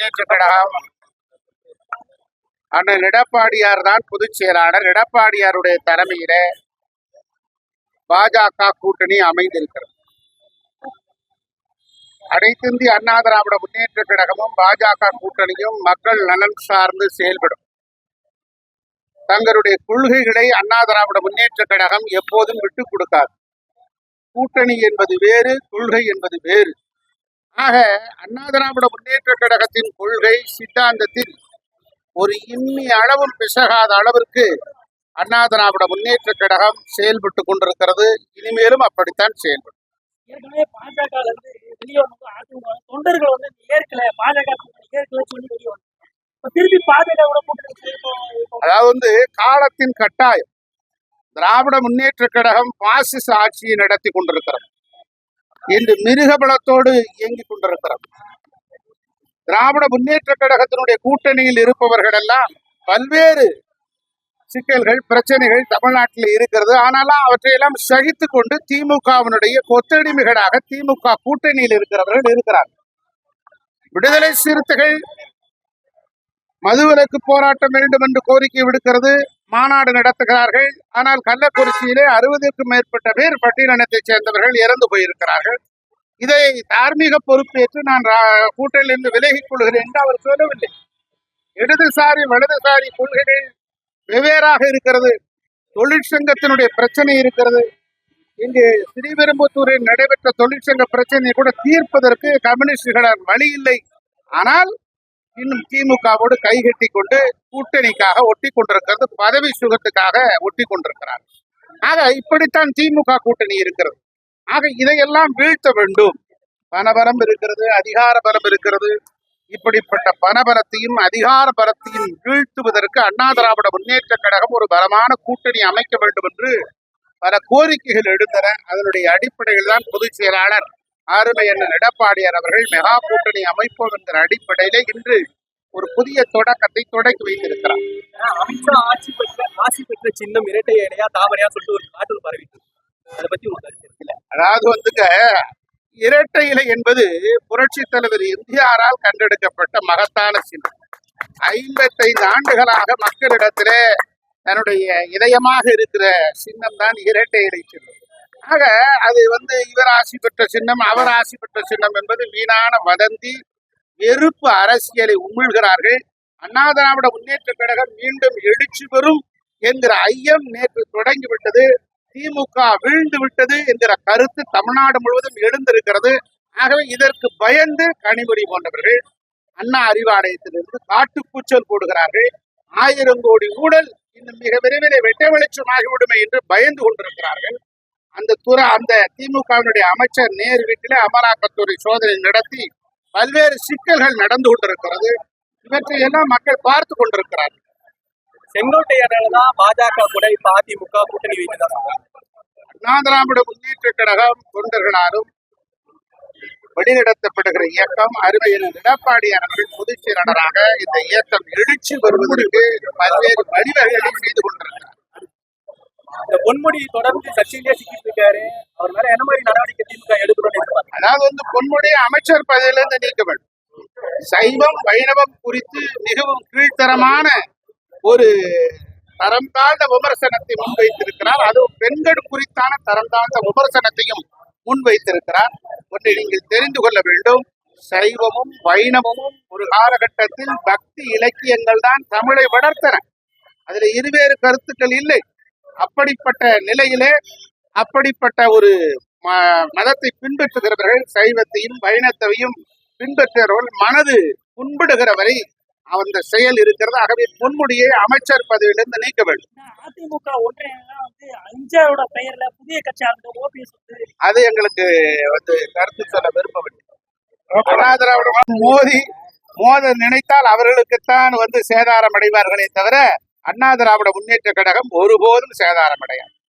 முன்னேற்ற கழகம் அண்ணன் எடப்பாடியார் தான் பொதுச் செயலாளர். எடப்பாடியாருடைய தலைமையில பாஜக கூட்டணி அமைந்திருக்கிறது. அனைத்திந்திய அண்ணா திராவிட முன்னேற்ற கழகமும் பாஜக கூட்டணியும் மக்கள் நலன் சார்ந்து செயல்படும். தங்களுடைய கொள்கைகளை அண்ணா திராவிட முன்னேற்ற கழகம் எப்போதும் விட்டுக் கொடுக்காது. கூட்டணி என்பது வேறு கொள்கை என்பது வேறு. ஆக அண்ணா திராவிட முன்னேற்ற கழகத்தின் கொள்கை சித்தாந்தத்தில் ஒரு இன்னி அளவும் பிசகாத அளவிற்கு அண்ணா திராவிட முன்னேற்ற கழகம் செயல்பட்டு கொண்டிருக்கிறது. இனிமேலும் அப்படித்தான் செயல்படும். தொண்டர்கள் வந்து ஏற்கல பாஜக ஏற்கல சொல்லி திருப்பி அதாவது வந்து காலத்தின் கட்டாயம் திராவிட முன்னேற்ற கழகம் பாசிச ஆட்சியை நடத்தி கொண்டிருக்கிறது. இன்று மிருகபலத்தோடு இயங்கிக் கொண்டிருக்கிறது. திராவிட முன்னேற்ற கழகத்தினுடைய கூட்டணியில் இருப்பவர்கள் எல்லாம் பல்வேறு சிக்கல்கள் பிரச்சனைகள் தமிழ்நாட்டில் இருக்கிறது. ஆனாலும் அவற்றையெல்லாம் சகித்து கொண்டு திமுகவினுடைய கொத்தடிமைகளாக திமுக கூட்டணியில் இருக்கிறவர்கள் இருக்கிறார்கள். விடுதலை சிறுத்தைகள் மதுவிலக்கு போராட்டம் வேண்டும் என்று கோரிக்கை விடுக்கிறது. மாநாடு நடத்துகிறார்கள். ஆனால் கள்ளக்குறிச்சியிலே அறுபதுக்கும் மேற்பட்ட பேர் பட்டியலினத்தைச் சேர்ந்தவர்கள் இறந்து போயிருக்கிறார்கள். இதை தார்மீக பொறுப்பேற்று நான் ரா- கூட்டணியிலிருந்து விலகிக் கொள்கிறேன் என்று அவர் சொல்லவில்லை. இடதுசாரி வலதுசாரி கொள்கைகள் வெவ்வேறாக இருக்கிறது. தொழிற்சங்கத்தினுடைய பிரச்சனை இருக்கிறது. இங்கு ஸ்ரீபெரும்புத்தூரில் நடைபெற்ற தொழிற்சங்க பிரச்சனையை கூட தீர்ப்பதற்கு கம்யூனிஸ்டுகளால் வழி இல்லை. ஆனால் இன்னும் திமுகவோடு கைகட்டி கொண்டு கூட்டணிக்காக ஒட்டி கொண்டிருக்கிறது பதவி சுகத்துக்காக ஒட்டி கொண்டிருக்கிறார். ஆக இப்படித்தான் திமுக கூட்டணி இருக்கிறது. ஆக இதையெல்லாம் வீழ்த்த வேண்டும். பணபலம் இருக்கிறது அதிகார பலம் இருக்கிறது. இப்படிப்பட்ட பணபலத்தையும் அதிகார பலத்தையும் வீழ்த்துவதற்கு அண்ணா திராவிட முன்னேற்ற கழகம் ஒரு பலமான கூட்டணி அமைக்க வேண்டும் என்று பல கோரிக்கைகள் எழுந்தன. அதனுடைய அடிப்படையில் தான் பொதுச் செயலாளர் ஆறுமை அண்ணன் எடப்பாடியார் அவர்கள் மெகா கூட்டணி அமைப்போம் என்கிற அடிப்படையிலே இன்று ஒரு புதிய தொடக்கத்தை தொடக்கி வைத்திருக்கிறார். அமித்ஷா ஆட்சி பெற்ற ஆட்சி பெற்ற சின்னம் இரட்டை இலையா தாமரையா சொல்லிட்டு ஒரு காட்டு பரவிட்டு. அதை பத்தி உங்க கருத்து இருக்குல்ல அதாவது வந்துங்க இரட்டை இலை என்பது புரட்சி தலைவர் எம்ஜிஆரால் கண்டெடுக்கப்பட்ட மகத்தான சின்னம். ஐம்பத்தைந்து ஆண்டுகளாக மக்களிடத்திலே தன்னுடைய இதயமாக இருக்கிற சின்னம் தான் இரட்டை இலை சின்னம். ஆக அது வந்து இவர் ஆசி பெற்ற சின்னம் அவர் ஆசி பெற்ற சின்னம் என்பது வீணான வதந்தி வெறுப்பு அரசியலை உமிழ்கிறார்கள். அண்ணா திராவிட முன்னேற்ற கழகம் மீண்டும் எழுச்சி பெறும் என்கிற ஐயம் நேற்று தொடங்கிவிட்டது திமுக வீழ்ந்து விட்டது என்கிற கருத்து தமிழ்நாடு முழுவதும் எழுந்திருக்கிறது. ஆகவே இதற்கு பயந்து கனிமொழி போன்றவர்கள் அண்ணா அறிவாலயத்திலிருந்து காட்டுக்கூச்சல் போடுகிறார்கள். ஆயிரம் கோடி ஊழல் இன்னும் மிக விரைவிலே வெட்ட வெளிச்சமாகிவிடுமே என்று பயந்து கொண்டிருக்கிறார்கள். அந்த துறை அந்த திமுகவினுடைய அமைச்சர் நேரு வீட்டிலே அமலாக்கத்துறை சோதனை நடத்தி பல்வேறு சிக்கல்கள் நடந்து கொண்டிருக்கிறது. இவற்றை எல்லாம் மக்கள் பார்த்து கொண்டிருக்கிறார்கள். செங்கோட்டையனாலதான் பாஜக கூட இப்ப அதிமுக கூட்டணி சொல்றாங்க. அண்ணா திராவிட முன்னேற்ற கழகம் தொண்டர்களாலும் வழிநடத்தப்படுகிற இயக்கம் அருமையின் எடப்பாடியார் அவர்கள் பொதுச் செயலாளராக இந்த இயக்கம் எழுச்சி வருவதற்கு பல்வேறு வழிவகைகளை செய்து கொண்டிருக்கிறார் இந்த பொன்முடி தொடர்ந்து சர்ச்சையிலே சிக்கிட்டு இருக்காரு. அவர் மேல என்ன மாதிரி நடவடிக்கை திமுக எடுக்கணும்னு அதாவது வந்து பொன்முடி அமைச்சர் பதவியிலிருந்து நீக்க வேண்டும் சைவம் வைணவம் குறித்து மிகவும் கீழ்த்தரமான ஒரு தரம் தாழ்ந்த விமர்சனத்தை முன்வைத்திருக்கிறார். அதுவும் பெண்கள் குறித்தான தரம் தாழ்ந்த விமர்சனத்தையும் முன்வைத்திருக்கிறார். ஒன்றை நீங்கள் தெரிந்து கொள்ள வேண்டும். சைவமும் வைணவமும் ஒரு காலகட்டத்தில் பக்தி இலக்கியங்கள் தான் தமிழை வளர்த்தன. அதுல இருவேறு கருத்துக்கள் இல்லை. அப்படிப்பட்ட நிலையிலே அப்படிப்பட்ட ஒரு ம- மதத்தை பின்பற்றுகிறவர்கள் சைவத்தையும் வைணத்தையும் பின்பற்றுகிறவர்கள் மனது புண்படுகிற வரை அந்த செயல் இருக்கிறது. ஆகவே பொன்முடியை அமைச்சர் பதவியிலிருந்து நீக்க வேண்டும். அதிமுக அஞ்சாவோட பெயர்ல புதிய கட்சி ஆரம்பித்த அது எங்களுக்கு வந்து கருத்து சொல்ல விரும்பவில்லை. மோதி மோத நினைத்தால் அவர்களுக்குத்தான் வந்து சேதாரம் அடைவார்களே தவிர அண்ணா திராவிட முன்னேற்ற கழகம் ஒருபோதும் சேதாரம் அடையாது